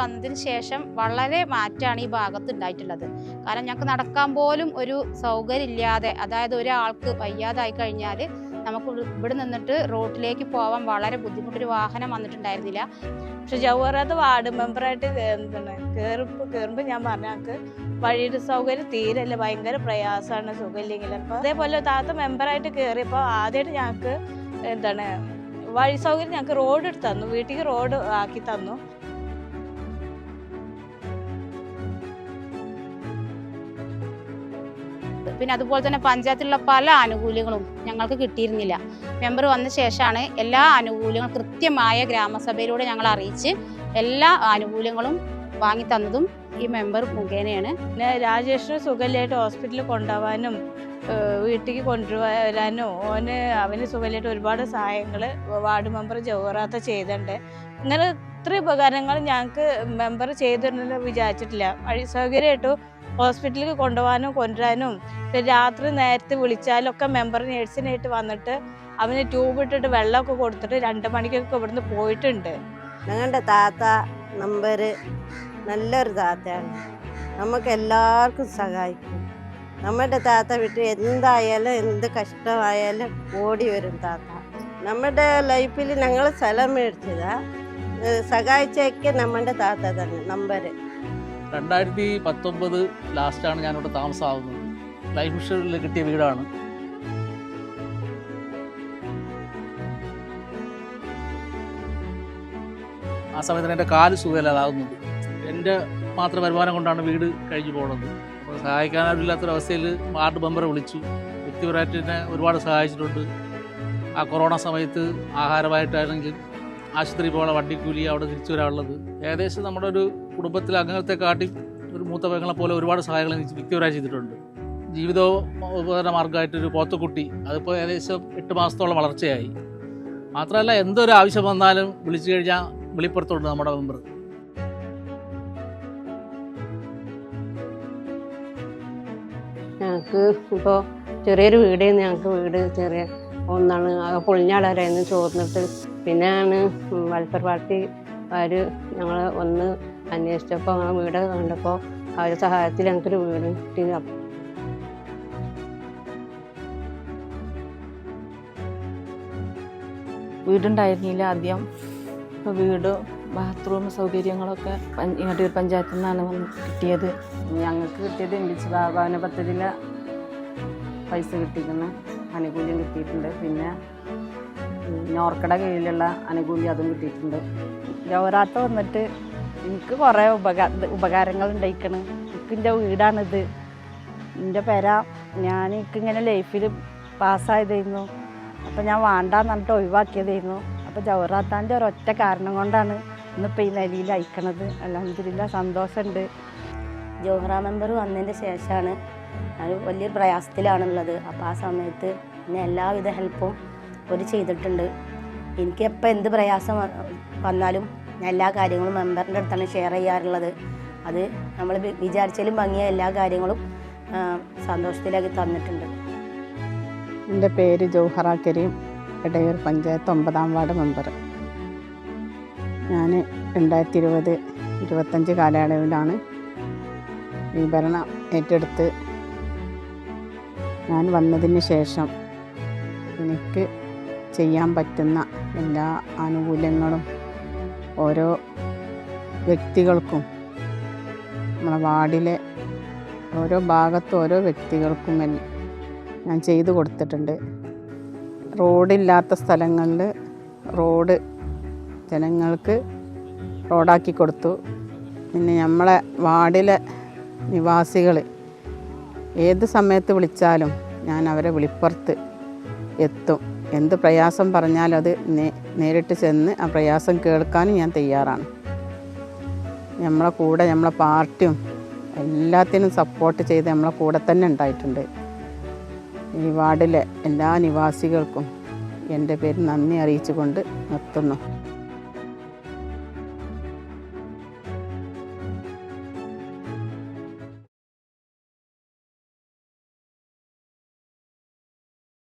വന്നതിന് ശേഷം വളരെ മാറ്റമാണ് ഈ ഭാഗത്ത് ഉണ്ടായിട്ടുള്ളത് കാരണം ഞങ്ങൾക്ക് നടക്കാൻ പോലും ഒരു സൗകര്യം ഇല്ലാതെ അതായത് ഒരാൾക്ക് വയ്യാതായി കഴിഞ്ഞാൽ നമുക്ക് ഇവിടെ നിന്നിട്ട് റോട്ടിലേക്ക് പോകാൻ വളരെ ബുദ്ധിമുട്ടൊരു വാഹനം വന്നിട്ടുണ്ടായിരുന്നില്ല. പക്ഷെ ജവഹറാത്ത് വാർഡ് മെമ്പറായിട്ട് എന്താണ് കയറുമ്പോൾ ഞാൻ പറഞ്ഞ ഞങ്ങൾക്ക് വഴിയുടെ സൗകര്യം തീരല്ല ഭയങ്കര പ്രയാസമാണ് സുഖമില്ലെങ്കിൽ അപ്പോൾ അതേപോലെ താത്ത മെമ്പറായിട്ട് കയറിയപ്പോൾ ആദ്യമായിട്ട് ഞങ്ങൾക്ക് എന്താണ് വഴി സൗകര്യം ഞങ്ങൾക്ക് റോഡ് എടുത്തു തന്നു വീട്ടിലേക്ക് റോഡ് ആക്കി തന്നു. പിന്നെ അതുപോലെ തന്നെ പഞ്ചായത്തിലുള്ള പല ആനുകൂല്യങ്ങളും ഞങ്ങൾക്ക് കിട്ടിയിരുന്നില്ല. മെമ്പർ വന്ന ശേഷമാണ് എല്ലാ ആനുകൂല്യങ്ങളും കൃത്യമായ ഗ്രാമസഭയിലൂടെ ഞങ്ങൾ അറിയിച്ച് എല്ലാ ആനുകൂല്യങ്ങളും വാങ്ങി തന്നതും ഈ മെമ്പർ മുഖേനയാണ്. പിന്നെ രാജേഷിന് സുഖമില്ലായിട്ട് ഹോസ്പിറ്റലിൽ കൊണ്ടുപോകാനും വീട്ടിലേക്ക് കൊണ്ടുവരാനും ഓന് അവന് സുഖമില്ലായിട്ട് ഒരുപാട് സഹായങ്ങൾ വാർഡ് മെമ്പർ ജവഹറാത്ത ചെയ്തിട്ടുണ്ട്. ഇങ്ങനെ ഇത്ര ഉപകാരങ്ങൾ ഞങ്ങൾക്ക് മെമ്പർ ചെയ്തിരുന്നെന്ന് വിചാരിച്ചിട്ടില്ല. വഴി സൗകര്യമായിട്ടു ഹോസ്പിറ്റലിലേക്ക് കൊണ്ടുപോകാനും കൊണ്ടുവരാനും രാത്രി നേരത്തെ വിളിച്ചാലൊക്കെ മെമ്പർ നേഴ്സിനായിട്ട് വന്നിട്ട് അവന് ട്യൂബ് ഇട്ടിട്ട് വെള്ളമൊക്കെ കൊടുത്തിട്ട് രണ്ട് മണിക്കൊക്കെ ഇവിടുന്ന് പോയിട്ടുണ്ട്. ഞങ്ങളുടെ താത്ത നമ്പർ നല്ലൊരു താത്തയാണ്. നമുക്ക് എല്ലാവർക്കും സഹായിക്കും. നമ്മുടെ താത്ത വിട്ട് എന്തായാലും എന്ത് കഷ്ടമായാലും ഓടി വരും താത്ത. നമ്മുടെ ലൈഫിൽ ഞങ്ങൾ സ്ഥലം മേടിച്ചതാ. സഹായിച്ചൊക്കെ നമ്മുടെ താത്ത തന്നെ നമ്പർ രണ്ടായിരത്തി പത്തൊമ്പത് ലാസ്റ്റാണ് ഞാനിവിടെ താമസമാകുന്നത് ലൈഫ് ഇൻഷുറൻസിൽ കിട്ടിയ വീടാണ്. ആ സമയത്തിന് എന്റെ കാൽ സുഖമില്ലാതാകുന്നുണ്ട് എന്റെ മാത്രം വരുമാനം കൊണ്ടാണ് വീട് കഴിഞ്ഞു പോകുന്നത് അപ്പോൾ സഹായിക്കാനില്ലാത്തൊരവസ്ഥയിൽ വാർഡ് മെമ്പറെ വിളിച്ചു. വ്യക്തിപരമായിട്ട് എന്നെ ഒരുപാട് സഹായിച്ചിട്ടുണ്ട്. ആ കൊറോണ സമയത്ത് ആഹാരമായിട്ടാണെങ്കിൽ ആശുപത്രി പോകണ വണ്ടിക്കൂലി അവിടെ തിരിച്ചു വരാനുള്ളത് ഏകദേശം നമ്മുടെ ഒരു കുടുംബത്തിലെ അംഗങ്ങളത്തെ കാട്ടി ഒരു മൂത്ത പെങ്ങളെ പോലെ ഒരുപാട് സഹായങ്ങൾ വ്യക്തിപരമായി ചെയ്തിട്ടുണ്ട്. ജീവിതോപകരണ മാർഗമായിട്ടൊരു പോത്തക്കുട്ടി അതിപ്പോൾ ഏകദേശം എട്ട് മാസത്തോളം വളർച്ചയായി. മാത്രമല്ല എന്തൊരു ആവശ്യം വന്നാലും വിളിച്ചു കഴിഞ്ഞാൽ വെളിപ്പുറത്തുണ്ട് നമ്മുടെ മെമ്പർ. ഞങ്ങൾക്ക് ഇപ്പോൾ ചെറിയൊരു വീട് ഞങ്ങൾക്ക് വീട് ചെറിയ ഒന്നാണ് ആകെ പൊളിഞ്ഞാളായിരുന്നു ചോർന്നിട്ട് പിന്നെയാണ് വെൽഫെയർ പാർട്ടി അവർ ഞങ്ങൾ ഒന്ന് അന്വേഷിച്ചപ്പോൾ ഞങ്ങൾ വീട് കണ്ടപ്പോൾ അവരുടെ സഹായത്തിൽ ഞങ്ങൾക്കൊരു വീട് കിട്ടി. വീടുണ്ടായിരുന്നില്ല ആദ്യം. ഇപ്പോൾ വീട് ബാത്റൂം സൗകര്യങ്ങളൊക്കെ ഇങ്ങോട്ട് പഞ്ചായത്തിൽ നിന്നാണ് വന്ന് കിട്ടിയത്. ഞങ്ങൾക്ക് കിട്ടിയത് എന്റെ ഭവന പദ്ധതിയിലെ പൈസ കിട്ടിക്കുന്ന. ആനുകൂല്യം കിട്ടിയിട്ടുണ്ട്. പിന്നെ നോർക്കട കീഴിലുള്ള ആനുകൂല്യം അതും കിട്ടിയിട്ടുണ്ട്. ഗൗരാത്ത വന്നിട്ട് എനിക്ക് കുറേ ഉപകാ ഉപകാരങ്ങൾ ഉണ്ടായിക്കണ്. എനിക്ക് എന്റെ വീടാണിത്. എന്റെ പേര ഞാൻ എനിക്കിങ്ങനെ ലൈഫിൽ പാസ്സായതായിരുന്നു. അപ്പം ഞാൻ വേണ്ടാന്ന് പറഞ്ഞിട്ട് ഒഴിവാക്കിയതായിരുന്നു. അപ്പോൾ ജവഹറാത്താന്റെ ഒരൊറ്റ കാരണം കൊണ്ടാണ് ഇന്നിപ്പോൾ ഈ നിലയിൽ അയക്കണത്. അലഹമില്ല സന്തോഷമുണ്ട്. ജോഹറ മെമ്പർ വന്നതിന്റെ ശേഷമാണ് ഞാൻ വലിയൊരു പ്രയാസത്തിലാണുള്ളത്. അപ്പോൾ ആ സമയത്ത് എന്നെ എല്ലാവിധ ഹെൽപ്പും അവർ ചെയ്തിട്ടുണ്ട്. എനിക്ക് എപ്പോൾ എന്ത് പ്രയാസം വന്നാലും ഞാൻ എല്ലാ കാര്യങ്ങളും മെമ്പറിന്റെ അടുത്താണ് ഷെയർ ചെയ്യാറുള്ളത്. അത് നമ്മൾ വിചാരിച്ചാലും ഭംഗിയ എല്ലാ കാര്യങ്ങളും സന്തോഷത്തിലാക്കി തന്നിട്ടുണ്ട്. എന്റെ പേര് ജൗഹറ കരീം ഇടയൂർ പഞ്ചായത്ത് ഒമ്പതാം വാർഡ് മെമ്പർ ഞാൻ രണ്ടായിരത്തി ഇരുപത് ഇരുപത്തഞ്ച് കാലയളവിലാണ് ഈ ഭരണം ഏറ്റെടുത്ത് ഞാൻ വന്നതിന് ശേഷം എനിക്ക് ചെയ്യാൻ പറ്റുന്ന എല്ലാ ആനുകൂല്യങ്ങളും ഓരോ വ്യക്തികൾക്കും നമ്മളെ വാർഡിലെ ഓരോ ഭാഗത്തും ഓരോ വ്യക്തികൾക്കും ഞാൻ ചെയ്തു കൊടുത്തിട്ടുണ്ട്. റോഡില്ലാത്ത സ്ഥലങ്ങളിൽ റോഡ് ജനങ്ങൾക്ക് റോഡാക്കി കൊടുത്തു. പിന്നെ നമ്മളെ വാർഡിലെ നിവാസികൾ ഏത് സമയത്ത് വിളിച്ചാലും ഞാൻ അവരെ വിളിപ്പുറത്ത് എത്തും. എന്ത് പ്രയാസം പറഞ്ഞാലും അത് നേരിട്ട് ചെന്ന് ആ പ്രയാസം കേൾക്കാനും ഞാൻ തയ്യാറാണ്. നമ്മളെ കൂടെ നമ്മളെ പാർട്ടിയും എല്ലാത്തിനും സപ്പോർട്ട് ചെയ്ത് നമ്മളെ കൂടെ തന്നെ ഉണ്ടായിട്ടുണ്ട്. ഈ വാർഡിലെ എല്ലാ നിവാസികൾക്കും എന്റെ പേര് നന്ദി അറിയിച്ചുകൊണ്ട് നിർത്തുന്നു.